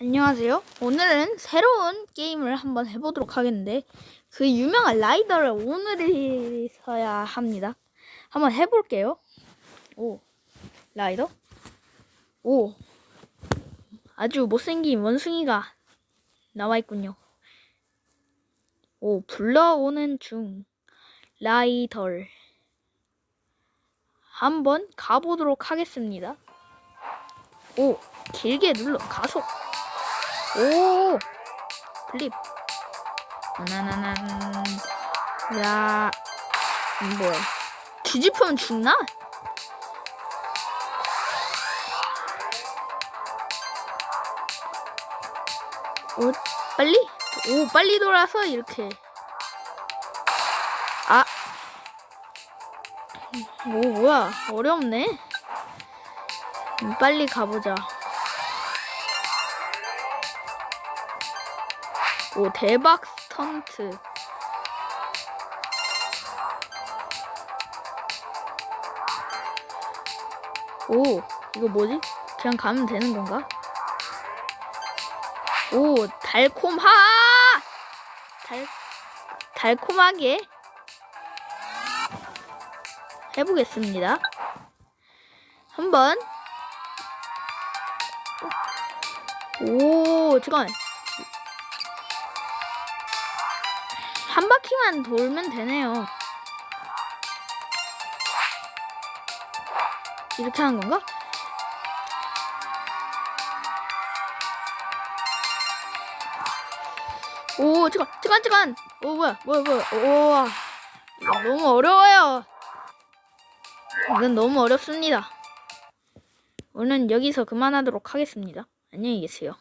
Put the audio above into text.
안녕하세요. 오늘은 새로운 게임을 한번 해보도록 하겠는데 그 유명한 라이더를 오늘이서야 합니다. 한번 해볼게요. 오, 라이더? 오, 아주 못생긴 원숭이가 나와 있군요. 오, 불러오는 중 라이덜 한번 가보도록 하겠습니다. 오, 길게 눌러 가속. 오! 플립. 나나나난 야 음, 뭐야? 뒤집으면 죽나? 오 빨리? 오 빨리 돌아서 이렇게. 아. 오 뭐야? 어렵네. 음, 빨리 가보자 오 대박 스턴트 오 이거 뭐지? 그냥 가면 되는 건가? 오 달콤하 달 달콤하게 해보겠습니다. 한번 오 잠깐 한 바퀴만 돌면 되네요. 이렇게 하는 건가? 오, 잠깐, 잠깐, 잠깐. 오, 뭐야, 뭐야, 뭐야. 이거 너무 어려워요. 이건 너무 어렵습니다. 오늘은 여기서 그만하도록 하겠습니다. 안녕히 계세요.